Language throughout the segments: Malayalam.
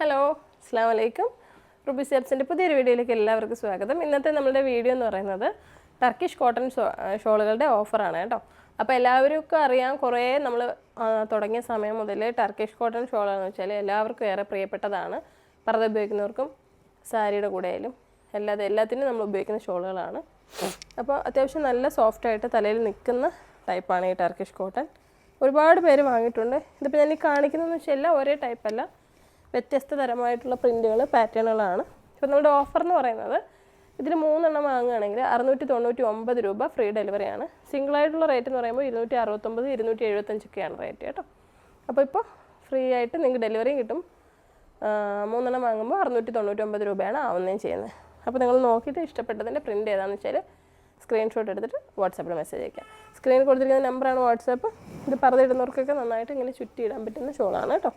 ഹലോ അസ്സാം വലൈക്കും റുബി സെപ്സിന്റെ പുതിയൊരു വീഡിയോയിലേക്ക് എല്ലാവർക്കും സ്വാഗതം. ഇന്നത്തെ നമ്മുടെ വീഡിയോ എന്ന് പറയുന്നത് ടർക്കിഷ് കോട്ടൺ ഷോളുകളുടെ ഓഫറാണ് കേട്ടോ. അപ്പോൾ എല്ലാവർക്കും അറിയാം കുറേ നമ്മൾ തുടങ്ങിയ സമയം മുതൽ ടർക്കിഷ് കോട്ടൺ ഷോളെന്ന് വെച്ചാൽ എല്ലാവർക്കും ഏറെ പ്രിയപ്പെട്ടതാണ്. പറത് ഉപയോഗിക്കുന്നവർക്കും സാരിയുടെ കൂടെ ആയാലും എല്ലാതെ എല്ലാത്തിനും നമ്മൾ ഉപയോഗിക്കുന്ന ഷോളുകളാണ്. അപ്പോൾ അത്യാവശ്യം നല്ല സോഫ്റ്റായിട്ട് തലയിൽ നിൽക്കുന്ന ടൈപ്പാണ് ഈ ടർക്കിഷ് കോട്ടൺ ഒരുപാട് പേര് വാങ്ങിയിട്ടുണ്ട്. ഇതിപ്പോൾ ഞാൻ ഈ കാണിക്കുന്നതെന്ന് വെച്ചാൽ എല്ലാം ഒരേ ടൈപ്പല്ല വ്യത്യസ്ത തരമായിട്ടുള്ള പ്രിന്റുകൾ പാറ്റേണുകളാണ്. ഇപ്പോൾ നമ്മുടെ ഓഫർ എന്ന് പറയുന്നത് ഇതിന് മൂന്നെണ്ണം വാങ്ങുകയാണെങ്കിൽ അറുന്നൂറ്റി തൊണ്ണൂറ്റി ഒമ്പത് രൂപ ഫ്രീ ഡെലിവറിയാണ് സിംഗിളായിട്ടുള്ള റേറ്റ് എന്ന് പറയുമ്പോൾ ഇരുന്നൂറ്റി അറുപത്തൊമ്പത് ഇരുന്നൂറ്റി എഴുപത്തഞ്ചൊക്കെയാണ് റേറ്റ് കേട്ടോ. അപ്പോൾ ഇപ്പോൾ ഫ്രീ ആയിട്ട് നിങ്ങൾക്ക് ഡെലിവറിയും കിട്ടും. മൂന്നെണ്ണം വാങ്ങുമ്പോൾ അറുന്നൂറ്റി തൊണ്ണൂറ്റി ഒമ്പത് രൂപയാണ് ആവുന്നതും ചെയ്യുന്നത്. അപ്പോൾ നിങ്ങൾ നോക്കിയിട്ട് ഇഷ്ടപ്പെട്ടതിന്റെ പ്രിന്റ് ഏതാണെന്ന് വെച്ചാൽ സ്ക്രീൻഷോട്ട് എടുത്തിട്ട് വാട്സാപ്പിൽ മെസ്സേജ് അയക്കാം സ്ക്രീനിൽ കൊടുത്തിരിക്കുന്ന നമ്പറാണ് വാട്സാപ്പ് ഇത് പറഞ്ഞിടുന്നവർക്കൊക്കെ നന്നായിട്ട് ഇങ്ങനെ ചുറ്റി ഇടാൻ പറ്റുന്ന ഷോളാണ് കേട്ടോ.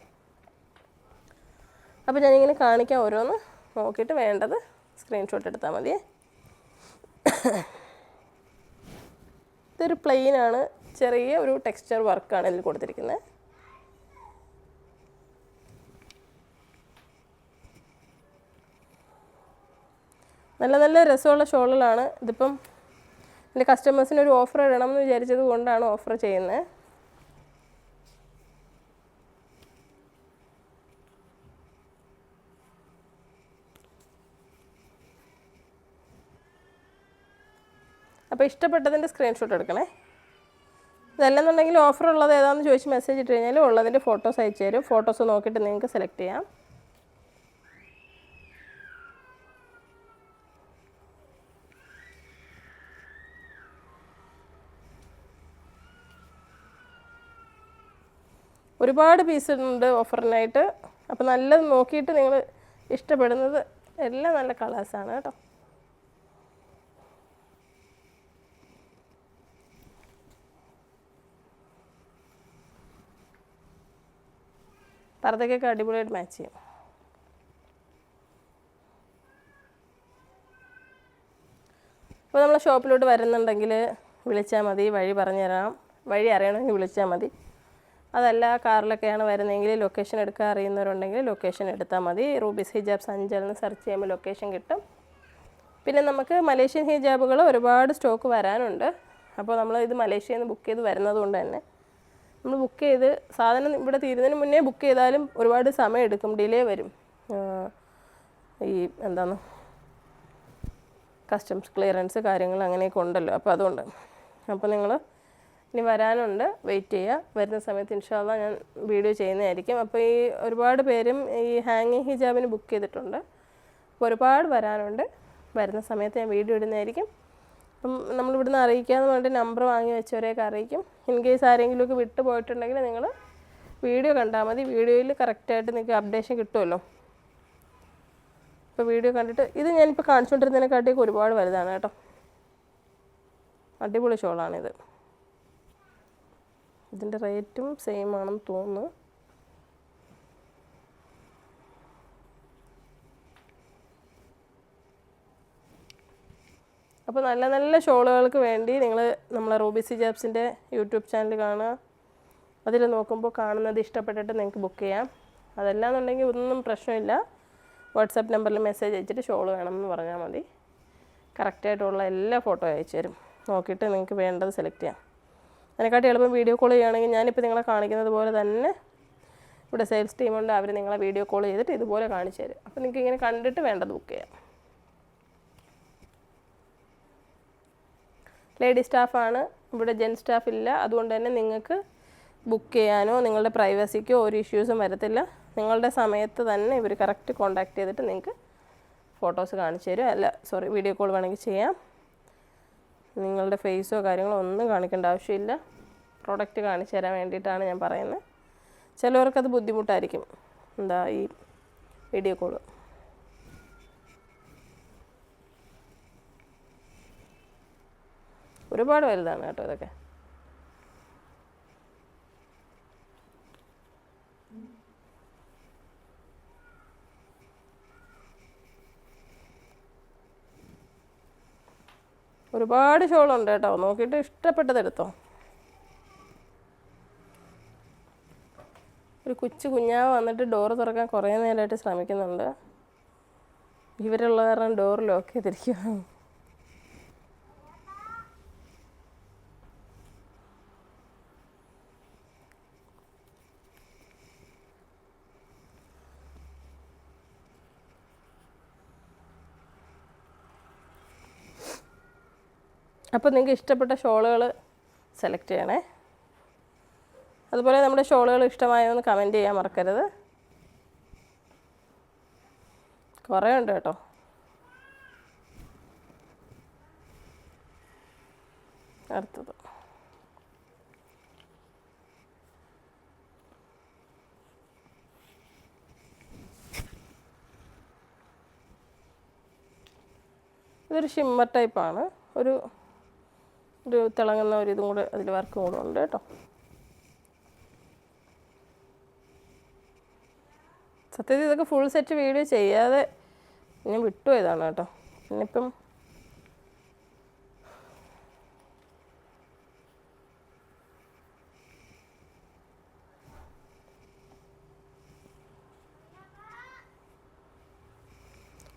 അപ്പോൾ ഞാനിങ്ങനെ കാണിക്കാം ഓരോന്ന്. നോക്കിയിട്ട് വേണ്ടത് സ്ക്രീൻഷോട്ട് എടുത്താൽ മതിയേ. ഇതൊരു പ്ലെയിനാണ് ചെറിയ ഒരു ടെക്സ്ചർ വർക്കാണ് ഇതിൽ കൊടുത്തിരിക്കുന്നത് നല്ല നല്ല രസമുള്ള ഷോളുകളാണ്. ഇതിപ്പം എന്റെ കസ്റ്റമേഴ്സിന് ഒരു ഓഫർ ഇടണം എന്ന് വിചാരിച്ചത് കൊണ്ടാണ് ഓഫർ ചെയ്യുന്നത് അപ്പോൾ ഇഷ്ടപ്പെട്ടതിന്റെ സ്ക്രീൻഷോട്ട് എടുക്കണേ. ഇതല്ലെന്നുണ്ടെങ്കിൽ ഓഫർ ഉള്ളത് ഏതാണെന്ന് ചോദിച്ച് മെസ്സേജ് ഇട്ട് കഴിഞ്ഞാൽ ഉള്ളതിന്റെ ഫോട്ടോസ് അയച്ചു തരും. ഫോട്ടോസ് നോക്കിയിട്ട് നിങ്ങൾക്ക് സെലക്ട് ചെയ്യാം. ഒരുപാട് പീസ് ഉണ്ട് ഓഫറിനായിട്ട് അപ്പോൾ നല്ലത് നോക്കിയിട്ട് നിങ്ങൾ ഇഷ്ടപ്പെടുന്നത് എല്ലാം നല്ല കളേഴ്സാണ് കേട്ടോ. പർദ്ദക്കൊക്കെ അടിപൊളിയായിട്ട് മാച്ച് ചെയ്യും. അപ്പോൾ നമ്മൾ ഷോപ്പിലോട്ട് വരുന്നുണ്ടെങ്കിൽ വിളിച്ചാൽ മതി വഴി പറഞ്ഞു തരാം. വഴി അറിയണമെങ്കിൽ വിളിച്ചാൽ മതി. അതല്ല കാറിലൊക്കെയാണ് വരുന്നതെങ്കിൽ ലൊക്കേഷൻ എടുക്കാൻ അറിയുന്നവരുണ്ടെങ്കിൽ ലൊക്കേഷൻ എടുത്താൽ മതി. റൂബീസ് ഹിജാബ് അഞ്ചൽ എന്ന് സെർച്ച് ചെയ്യുമ്പോൾ ലൊക്കേഷൻ കിട്ടും. പിന്നെ നമുക്ക് മലേഷ്യൻ ഹിജാബുകൾ ഒരുപാട് സ്റ്റോക്ക് വരാനുണ്ട്. അപ്പോൾ നമ്മൾ ഇത് മലേഷ്യയിൽ നിന്ന് ബുക്ക് ചെയ്ത് വരുന്നത് കൊണ്ട് തന്നെ നമ്മൾ ബുക്ക് ചെയ്ത് സാധനം ഇവിടെ തീരുന്നതിന് മുന്നേ ബുക്ക് ചെയ്താലും ഒരുപാട് സമയം എടുക്കും ഡിലേ വരും. ഈ എന്താണ്? കസ്റ്റംസ് ക്ലിയറൻസ് കാര്യങ്ങൾ അങ്ങനെയൊക്കെ ഉണ്ടല്ലോ അപ്പോൾ അതുകൊണ്ട്. അപ്പോൾ നിങ്ങൾ ഇനി വരാനുണ്ട് വെയിറ്റ് ചെയ്യുക വരുന്ന സമയത്ത് ഇൻഷാല്ല ഞാൻ വീഡിയോ ചെയ്യുന്നതായിരിക്കും. അപ്പോൾ ഈ ഒരുപാട് പേരും ഈ ഹാങ്ങിങ് ഹിജാബിന് ബുക്ക് ചെയ്തിട്ടുണ്ട്. അപ്പോൾ ഒരുപാട് വരാനുണ്ട്. വരുന്ന സമയത്ത് ഞാൻ വീഡിയോ ഇടുന്നതായിരിക്കും. അപ്പം നമ്മൾ ഇവിടുന്ന് അറിയിക്കാമെന്ന് പറഞ്ഞിട്ട് നമ്പർ വാങ്ങി വെച്ചവരെയൊക്കെ അറിയിക്കും. ഇൻ കേസ് ആരെങ്കിലുമൊക്കെ വിട്ടു പോയിട്ടുണ്ടെങ്കിൽ നിങ്ങൾ വീഡിയോ കണ്ടാൽ മതി. വീഡിയോയിൽ കറക്റ്റായിട്ട് നിങ്ങൾക്ക് അപ്ഡേഷൻ കിട്ടുമല്ലോ. ഇപ്പോൾ വീഡിയോ കണ്ടിട്ട് ഇത് ഞാനിപ്പോൾ കാണിച്ചുകൊണ്ടിരുന്നതിനെക്കാട്ടിയൊക്കെ ഒരുപാട് വലുതാണ് കേട്ടോ. അടിപൊളി ഷോളാണിത്. ഇതിന്റെ റേറ്റും സെയിം ആണെന്ന് തോന്നുന്നു. അപ്പോൾ നല്ല നല്ല ഷോളുകൾക്ക് വേണ്ടി നിങ്ങൾ നമ്മളെ റൂബിസി ജാബ്സിന്റെ യൂട്യൂബ് ചാനൽ കാണുക. അതിൽ നോക്കുമ്പോൾ കാണുന്നത് ഇഷ്ടപ്പെട്ടിട്ട് നിങ്ങൾക്ക് ബുക്ക് ചെയ്യാം. അതല്ലാന്നുണ്ടെങ്കിൽ ഒന്നും പ്രശ്നമില്ല. വാട്സാപ്പ് നമ്പറിൽ മെസ്സേജ് അയച്ചിട്ട് ഷോൾ വേണമെന്ന് പറഞ്ഞാൽ മതി. കറക്റ്റായിട്ടുള്ള എല്ലാ ഫോട്ടോ അയച്ചു തരും. നോക്കിയിട്ട് നിങ്ങൾക്ക് വേണ്ടത് സെലക്ട് ചെയ്യാം. അതിനെക്കാട്ടി എളുപ്പം വീഡിയോ കോൾ ചെയ്യുകയാണെങ്കിൽ ഞാനിപ്പോൾ നിങ്ങളെ കാണിക്കുന്നത് പോലെ തന്നെ ഇവിടെ സെയിൽസ് ടീമുണ്ട് അവർ നിങ്ങളെ വീഡിയോ കോൾ ചെയ്തിട്ട് ഇതുപോലെ കാണിച്ചു തരും. അപ്പോൾ നിങ്ങൾക്ക് ഇങ്ങനെ കണ്ടിട്ട് വേണ്ടത് ബുക്ക് ചെയ്യാം. ലേഡി സ്റ്റാഫാണ്. ഇവിടെ ജെൻ സ്റ്റാഫ് ഇല്ല അതുകൊണ്ട് തന്നെ നിങ്ങൾക്ക് ബുക്ക് ചെയ്യാനോ നിങ്ങളുടെ പ്രൈവസിക്കോ ഒരു ഇഷ്യൂസും വരത്തില്ല. നിങ്ങളുടെ സമയത്ത് തന്നെ ഇവർ കറക്റ്റ് കോണ്ടാക്ട് ചെയ്തിട്ട് നിങ്ങൾക്ക് ഫോട്ടോസ് കാണിച്ചു തരും. അല്ല സോറി വീഡിയോ കോൾ വേണമെങ്കിൽ ചെയ്യാം. നിങ്ങളുടെ ഫേസോ കാര്യങ്ങളോ ഒന്നും കാണിക്കേണ്ട ആവശ്യമില്ല. പ്രോഡക്റ്റ് കാണിച്ചു തരാൻ വേണ്ടിയിട്ടാണ് ഞാൻ പറയുന്നത്. ചിലവർക്കത് ബുദ്ധിമുട്ടായിരിക്കും. എന്താ ഈ വീഡിയോ കോൾ ഒരുപാട് വലുതാണ് കേട്ടോ ഇതൊക്കെ. ഒരുപാട് ഷോളുണ്ട് കേട്ടോ. നോക്കിയിട്ട് ഇഷ്ടപ്പെട്ടത് എടുത്തോ. ഒരു കൊച്ചു കുഞ്ഞാവ് വന്നിട്ട് ഡോറ് തുറക്കാൻ കുറേ നേരമായിട്ട് ശ്രമിക്കുന്നുണ്ട്. ഇവരുള്ള കാരണം ഡോർ ലോക്ക് ചെയ്തിരിക്കുക അപ്പോൾ നിങ്ങൾക്ക് ഇഷ്ടപ്പെട്ട ഷോളുകൾ സെലക്ട് ചെയ്യണേ. അതുപോലെ നമ്മുടെ ഷോളുകൾ ഇഷ്ടമായെന്ന് കമന്റ് ചെയ്യാൻ മറക്കരുത്. കുറേ ഉണ്ട് കേട്ടോ. അടുത്തത്. ഇതൊരു ഷിമ്മർ ടൈപ്പാണ് ഒരു ഒരു തിളങ്ങുന്ന ഒരു ഇതും കൂടെ അതിൽ വർക്കും കൂടെ ഉണ്ട് കേട്ടോ. സത്യത്തിൽ ഇതൊക്കെ ഫുൾ സെറ്റ് വീഡിയോ ചെയ്യാതെ ഞാൻ വിട്ടുപോയതാണ് കേട്ടോ. പിന്നിപ്പം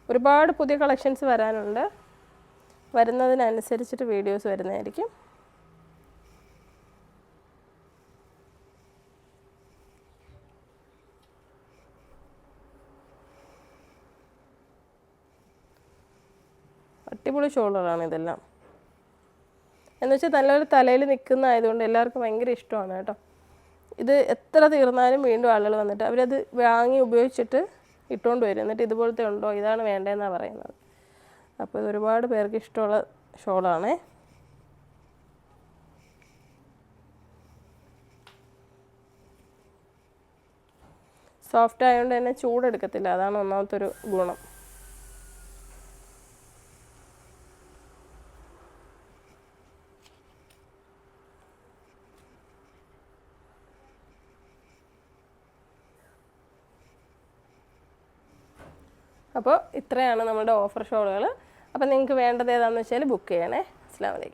ഒരുപാട് പുതിയ കളക്ഷൻസ് വരാനുണ്ട്. വരുന്നതിനനുസരിച്ചിട്ട് വീഡിയോസ് വരുന്നതായിരിക്കും. അടിപൊളി ഷോൾഡറാണ് ഇതെല്ലാം. എന്ന് വെച്ചാൽ നല്ലൊരു തലയിൽ നിൽക്കുന്ന ആയതുകൊണ്ട് എല്ലാവർക്കും ഭയങ്കര ഇഷ്ടമാണ് കേട്ടോ. ഇത് എത്ര തീർന്നാലും വീണ്ടും ആളുകൾ വന്നിട്ട് അവരത് വാങ്ങി ഉപയോഗിച്ചിട്ട് ഇട്ടുകൊണ്ട് വരും. എന്നിട്ട് ഇതുപോലത്തെ ഉണ്ടോ? ഇതാണ് വേണ്ടതെന്നാണ് പറയുന്നത്. അപ്പോൾ ഇത് ഒരുപാട് പേർക്ക് ഇഷ്ടമുള്ള ഷോളാണ്. സോഫ്റ്റ് ആയതുകൊണ്ട് തന്നെ ചൂടെടുക്കത്തില്ല. അതാണ് ഒന്നാമത്തെ ഒരു ഗുണം. അപ്പോൾ ഇത്രയാണ് നമ്മുടെ ഓഫർ ഷോളുകൾ. അപ്പോൾ നിങ്ങൾക്ക് വേണ്ടത് ഏതാണെന്ന് വെച്ചാൽ ബുക്ക് ചെയ്യണേ. അസ്സാം വലൈക്കും